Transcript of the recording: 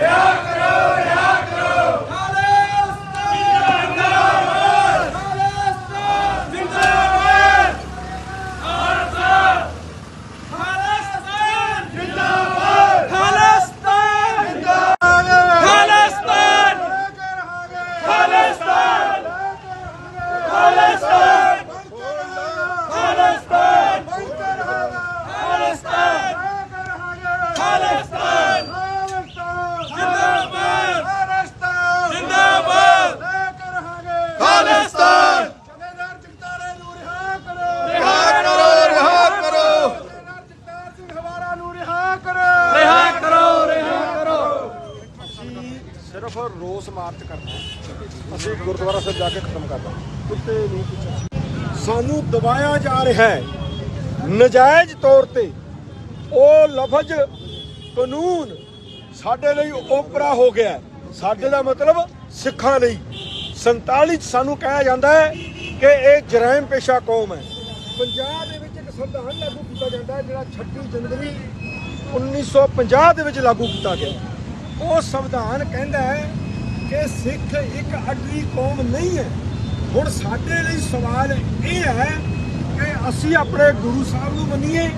Ja! Khalistan! ਜਥੇਦਾਰ ਜਗਤਾਰੇ ਨੂੰ ਰਿਹਾ ਕਰੋ। ਰਿਹਾ ਕਰੋ ਰਿਹਾ ਕਰੋ। ਜਥੇਦਾਰ ਜਗਤਾਰ ਸਿੰਘ ਹਵਾਰਾ ਨੂੰ ਰਿਹਾ ਕਰੋ। ਰਿਹਾ ਕਰੋ ਰਿਹਾ ਕਰੋ। ਅਸੀਂ ਸਿਰਫ ਰੋਸ ਮਾਰਚ ਕਰਨਾ ਅਸੀਂ ਗੁਰਦੁਆਰਾ ਸਾਹਿਬ ਜਾ ਕੇ ਖਤਮ ਕਰਨਾ ਕੁੱਤੇ ਨਹੀਂ ਪੁੱਛਿਆ ਸਾਨੂੰ ਦਬਾਇਆ ਜਾ ਰਿਹਾ ਹੈ। ਨਜਾਇਜ਼ ਤੌਰ ਤੇ ਉਹ ਲਫ਼ਜ਼ ਕਾਨੂੰਨ ਸਾਡੇ ਲਈ ਓਪਰਾ ਹੋ ਗਿਆ। ਸਾਡੇ ਦਾ ਮਤਲਬ ਸਿੱਖਾਂ ਲਈ। 47 ਚ ਸਾਨੂੰ ਕਿਹਾ ਜਾਂਦਾ ਹੈ ਕਿ ਇਹ ਜਰਾਇਮ ਪੇਸ਼ਾ ਕੌਮ ਹੈ। ਪੰਜਾਬ ਦੇ ਵਿੱਚ ਇੱਕ ਸੰਵਿਧਾਨ ਲਾਗੂ ਕੀਤਾ ਜਾਂਦਾ ਹੈ, ਜਿਹੜਾ 26 ਜਨਵਰੀ 1950 ਦੇ ਵਿੱਚ ਲਾਗੂ ਕੀਤਾ ਗਿਆ ਉਹ ਸੰਵਿਧਾਨ ਕਹਿੰਦਾ ਹੈ ਕਿ ਸਿੱਖ ਇੱਕ ਅਗਲੀ ਕੌਮ ਨਹੀਂ ਹੈ। ਹੁਣ ਸਾਡੇ ਲਈ ਸਵਾਲ ਇਹ ਹੈ ਕਿ ਅਸੀਂ ਆਪਣੇ ਗੁਰੂ ਸਾਹਿਬ ਨੂੰ ਮੰਨੀਏ